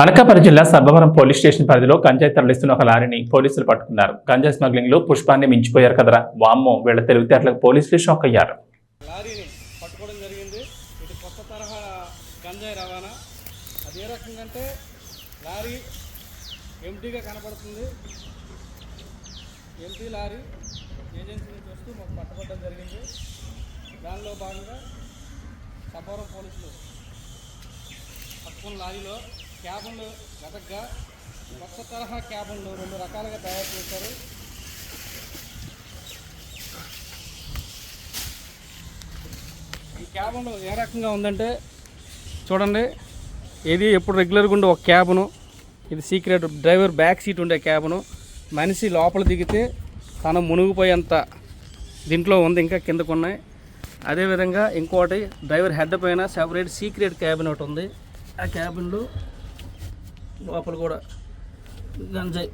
అనకాపల్లి జిల్లా Sarbavaram police station పరిధిలో గంజాయి తరలిస్తున్న ఒక లారీని పోలీసులు పట్టుకున్నారు. గంజాయి స్మగ్లింగ్లో పుష్పాన్ని మించిపోయారు కదరా. వామ్మో వీళ్ళ తెలివితేటలకు పోలీసులు షాక్ అయ్యారు లారీని పట్టుకోవడం జరిగింది. ఇది కొత్త తరహా గంజాయి రవాణా. అది ఏ రకంగా అంటే లారీ ఎంటీగా కనపడుతుంది. ఎంటీ లారీ ఏజెన్సీ నుంచి వస్తూ మాకు పట్టుకోవడం జరిగింది. దానిలో భాగంగా సబ్బవరం పోలీసులు పట్టుకున్న లారీలో క్యాబులు వెతగ్గా కొత్త తరహా క్యాబులు రెండు రకాలుగా తయారు చేశారు. ఈ క్యాబులు ఏ రకంగా ఉందంటే చూడండి ఇది ఎప్పుడు రెగ్యులర్గా ఉండే ఒక క్యాబును ఇది సీక్రెట్ డ్రైవర్ బ్యాక్ సీట్ ఉండే క్యాబును. మనిషి లోపల దిగితే తను మునిగిపోయేంత దీంట్లో ఉంది ఇంకా కిందకు ఉన్నాయి అదేవిధంగా ఇంకోటి డ్రైవర్ హెడ్ పైన సెపరేట్ సీక్రెట్ క్యాబిన్ ఒకటి ఉంది. ఆ క్యాబిన్లో లోపల కూడా. గంజాయి.